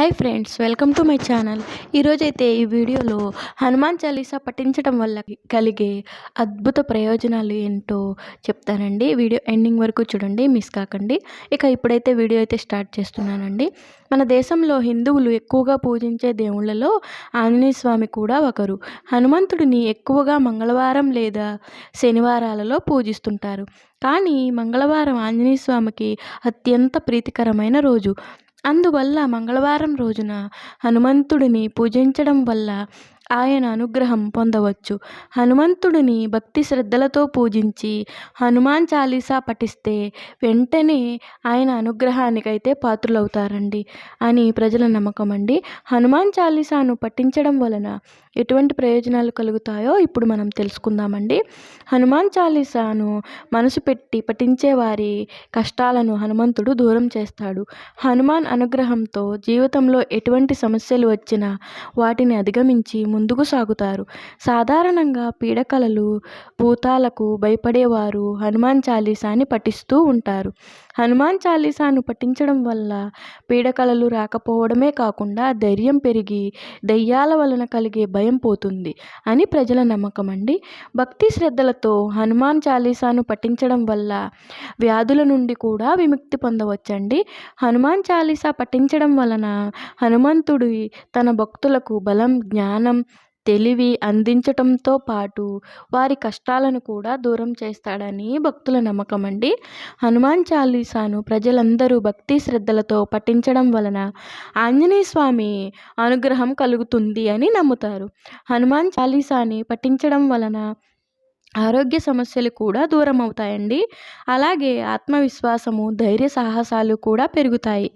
Hi friends welcome to my channel ఈరోజైతే ఈ వీడియోలో హనుమాన్ చాలీసా పఠించడం వల్ల కలిగే అద్భుత ప్రయోజనాలు ఏంటో చెప్తానండి. వీడియో ఎండింగ్ వరకు చూడండి మిస్ కాకండి. ఇక ఇప్పుడైతే వీడియో అయితే స్టార్ట్ చేస్తున్నానండి. మన దేశంలో హిందువులు ఎక్కువగా పూజించే దేవుళ్ళలో ఆంజనేయ స్వామి కూడా ఒకరు. హనుమంతుడిని ఎక్కువగా మంగళవారం లేదా శనివారాలలో పూజిస్తుంటారు. కానీ మంగళవారం ఆంజనేయ స్వామికి అత్యంత ప్రీతికరమైన రోజు. అందువల్ల మంగళవారం రోజున హనుమంతుడిని పూజించడం వల్ల ఆయన అనుగ్రహం పొందవచ్చు. హనుమంతుడిని భక్తి శ్రద్ధలతో పూజించి హనుమాన్ చాలీసా పఠిస్తే వెంటనే ఆయన అనుగ్రహానికైతే పాత్రులవుతారండి అని ప్రజల నమ్మకం అండి హనుమాన్ చాలీసాను పఠించడం వలన ఎటువంటి ప్రయోజనాలు కలుగుతాయో ఇప్పుడు మనం తెలుసుకుందామండి. హనుమాన్ చాలీసాను మనసు పెట్టి పఠించే వారి కష్టాలను హనుమంతుడు దూరం చేస్తాడు. హనుమాన్ అనుగ్రహంతో జీవితంలో ఎటువంటి సమస్యలు వచ్చినా వాటిని అధిగమించి ముందుకు సాగుతారు. సాధారణంగా పీడకలలు భూతాలకు భయపడేవారు హనుమాన్ చాలీసాని పఠిస్తూ ఉంటారు. హనుమాన్ చాలీసాను పఠించడం వల్ల పీడకలలు రాకపోవడమే కాకుండా ధైర్యం పెరిగి దయ్యాల వలన కలిగే భయం పోతుంది అని ప్రజల నమ్మకం అండి. భక్తి శ్రద్ధలతో హనుమాన్ చాలీసాను పఠించడం వల్ల వ్యాధుల నుండి కూడా విముక్తి పొందవచ్చండి. హనుమాన్ చాలీసా పఠించడం వలన హనుమంతుడి తన భక్తులకు బలం జ్ఞానం తెలివి అందించటంతో పాటు వారి కష్టాలను కూడా దూరం చేస్తాడని భక్తుల నమ్మకం అండి. హనుమాన్ చాలీసాను ప్రజలందరూ భక్తి శ్రద్ధలతో పఠించడం వలన ఆంజనేయ స్వామి అనుగ్రహం కలుగుతుంది అని నమ్ముతారు. హనుమాన్ చాలీసాని పఠించడం వలన ఆరోగ్య సమస్యలు కూడా దూరం అవుతాయండి. అలాగే ఆత్మవిశ్వాసము ధైర్య సాహసాలు కూడా పెరుగుతాయి.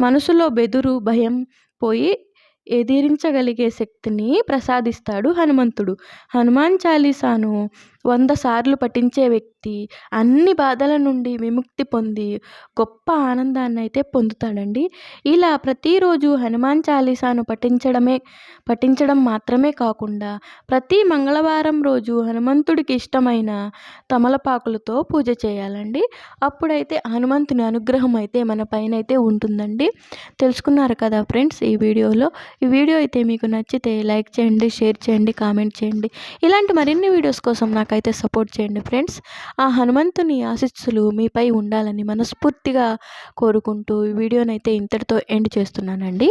మనసులో బెదురు భయం పోయి ఎదిరించగలిగే శక్తిని ప్రసాదిస్తాడు హనుమంతుడు. హనుమాన్ చాలీసాను వంద సార్లు పఠించే వ్యక్తి అన్ని బాధల నుండి విముక్తి పొంది గొప్ప ఆనందాన్ని అయితే పొందుతాడండి. ఇలా ప్రతిరోజు హనుమాన్ చాలీసాను పఠించడమే పఠించడం మాత్రమే కాకుండా ప్రతి మంగళవారం రోజు హనుమంతుడికి ఇష్టమైన తమలపాకులతో పూజ చేయాలండి. అప్పుడైతే హనుమంతుని అనుగ్రహం అయితే మన పైన అయితే ఉంటుందండి. తెలుసుకున్నారు కదా ఫ్రెండ్స్ ఈ వీడియోలో. ఈ వీడియో అయితే మీకు నచ్చితే లైక్ చేయండి షేర్ చేయండి కామెంట్ చేయండి. ఇలాంటి మరిన్ని వీడియోస్ కోసం నాకు అయితే సపోర్ట్ చేయండి ఫ్రెండ్స్. ఆ హనుమంతుని ఆశీస్సులు మీపై ఉండాలని మనస్ఫూర్తిగా కోరుకుంటూ ఈ వీడియోనైతే ఇంతటితో ఎండ్ చేస్తున్నానండి.